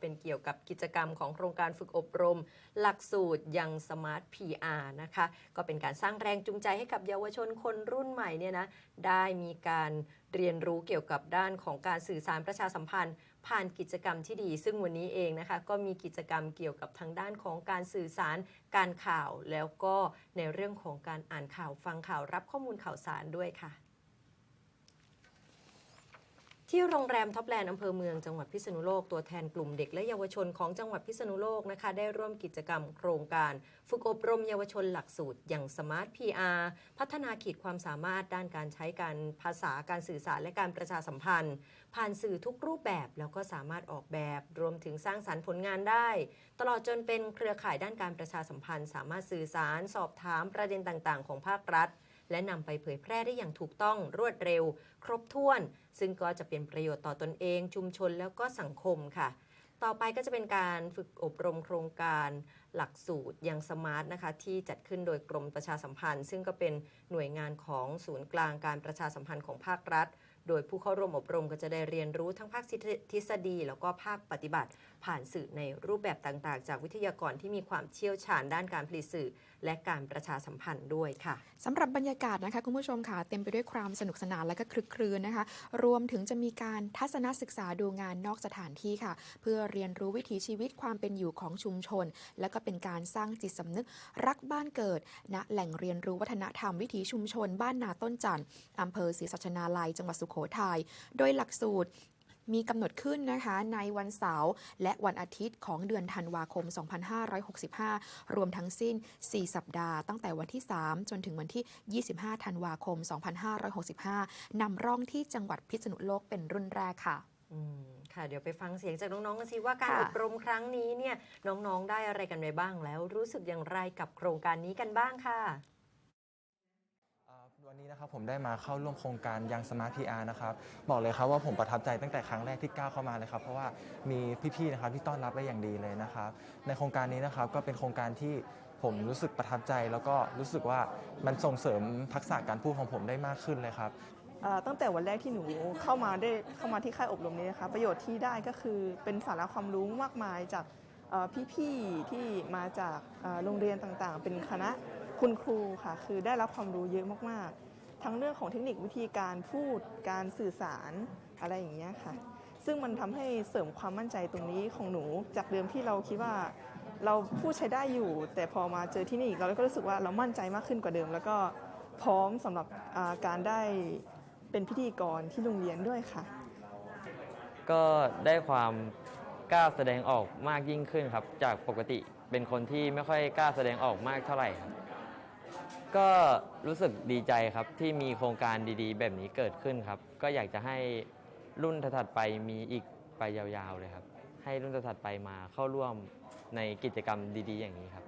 เป็นเกี่ยวกับกิจกรรมของโครงการฝึกอบรม หลักสูตรยังสมาร์ท PR นะคะ ก็เป็นการสร้างแรงจูงใจให้กับเยาวชนคนรุ่นใหม่เนี่ยนะ ได้มีการเรียนรู้เกี่ยวกับด้านของการสื่อสารประชาสัมพันธ์ ผ่านกิจกรรมที่ดี ซึ่งวันนี้เองนะคะ ก็มีกิจกรรมเกี่ยวกับทางด้านของการสื่อสารการข่าว แล้วก็ในเรื่องของการอ่านข่าวฟังข่าวรับข้อมูลข่าวสารด้วยค่ะ ที่โรงแรมท็อปแลนด์อำเภอเมืองจังหวัดพิษณุโลกตัวแทนกลุ่มเด็กและเยาวชนของจังหวัดพิษณุโลกนะคะ ได้ร่วมกิจกรรมโครงการ ฝึกอบรมเยาวชนหลักสูตร อย่างสมาร์ท PR พัฒนาขีดความสามารถด้านการใช้การภาษาการสื่อสารและการประชาสัมพันธ์ ผ่านสื่อทุกรูปแบบแล้วก็สามารถออกแบบ รวมถึงสร้างสารรค์ผลงานได้ ตลอดจนเป็นเครือข่ายด้านการประชาสัมพันธ์ สามารถสื่อสาร สอบถามประเด็นต่าง ๆ ของภาครัฐ และนำไปเผยแพร่ได้อย่างถูกต้องรวดเร็ว ครบถ้วน ซึ่งก็จะเป็นประโยชน์ต่อตนเอง ชุมชนแล้วก็สังคมค่ะ ต่อไปก็จะเป็นการฝึกอบรมโครงการหลักสูตรยังสมาร์ทนะคะที่จัดขึ้นโดยกรมประชาสัมพันธ์ ซึ่งก็เป็นหน่วยงานของศูนย์กลางการประชาสัมพันธ์ของภาครัฐ โดยผู้เข้าร่วมอบรมก็จะได้เรียนรู้ทั้งภาคทฤษฎี แล้วก็ภาคปฏิบัติ ผ่านสื่อในรูปแบบต่างๆ จากวิทยากรที่มีความเชี่ยวชาญด้านการผลิตสื่อ และการประชาสัมพันธ์ด้วยค่ะสำหรับบรรยากาศนะคะคุณผู้ชมค่ะเต็มไปด้วยความสนุกสนานและก็คลึกครื้นนะคะ รวมถึงจะมีการทัศนศึกษาดูงานนอกสถานที่ค่ะ เพื่อเรียนรู้วิถีชีวิตความเป็นอยู่ของชุมชน และก็เป็นการสร้างจิตสำนึกรักบ้านเกิดณแหล่งเรียนรู้วัฒนธรรมวิถีชุมชน บ้านนาต้นจันทร์อำเภอศรีสัชนาลัยจังหวัดสุโขทัยโดยหลักสูตรมีกำหนดขึ้นนะคะในวันเสาร์และวันอาทิตย์ของเดือนธันวาคม 2565 รวมทั้งสิ้น 4 สัปดาห์ตั้งแต่วันที่ 3 จนถึงวันที่ 25 ธันวาคม 2565 นำร่องที่จังหวัดพิษณุโลกเป็นรุ่นแรกค่ะอืมค่ะ เดี๋ยวไปฟังเสียงจากน้องๆกันสิว่าการค่ะอบรมครั้งนี้เนี่ยน้องๆได้อะไรกันไปบ้างแล้วรู้สึกอย่างไรกับโครงการนี้กันบ้างค่ะอ่า วันนี้นะครับผมได้มาเข้าร่วมโครงการยังสมาร์ทพีอาร์นะครับบอกเลยครับว่าผมประทับใจตั้งแต่ครั้งแรกที่ก้าวเข้ามาเลยครับเพราะว่ามีพี่ๆนะครับที่ต้อนรับได้อย่างดีเลยนะครับในโครงการนี้นะครับก็เป็นโครงการที่ผมรู้สึกประทับใจ แล้วก็รู้สึกว่ามันส่งเสริมทักษะการพูดของผมได้มากขึ้นเลยครับตั้งแต่วันแรกที่หนูเข้ามาได้เข้ามาที่ค่ายอบรมนี้นะคะประโยชน์ที่ได้ก็คือเป็นสาระความรู้มากมายจากพี่ๆที่มาจากโรงเรียนต่างๆ เป็นคณะ คุณครูค่ะ คือได้รับความรู้เยอะมากๆ ทั้งเรื่องของเทคนิควิธีการพูดการสื่อสารอะไรอย่างเงี้ยค่ะ ซึ่งมันทำให้เสริมความมั่นใจตรงนี้ของหนู จากเดิมที่เราคิดว่าเราพูดใช้ได้อยู่ แต่พอมาเจอที่นี่อีกเราก็รู้สึกว่าเรามั่นใจมากขึ้นกว่าเดิม แล้วก็พร้อมสำหรับการได้เป็นพิธีกรที่โรงเรียนด้วยค่ะ ก็ได้ความกล้าแสดงออกมากยิ่งขึ้นครับ จากปกติเป็นคนที่ไม่ค่อยกล้าแสดงออกมากเท่าไหร่ครับ ก็รู้สึกดีใจครับที่มีโครงการดีๆ แบบนี้เกิดขึ้นครับ ก็อยากจะให้รุ่นถัดๆไปมีอีกไปยาวๆเลยครับ ให้รุ่นถัดๆไปมาเข้าร่วมในกิจกรรมดีๆ อย่างนี้ครับ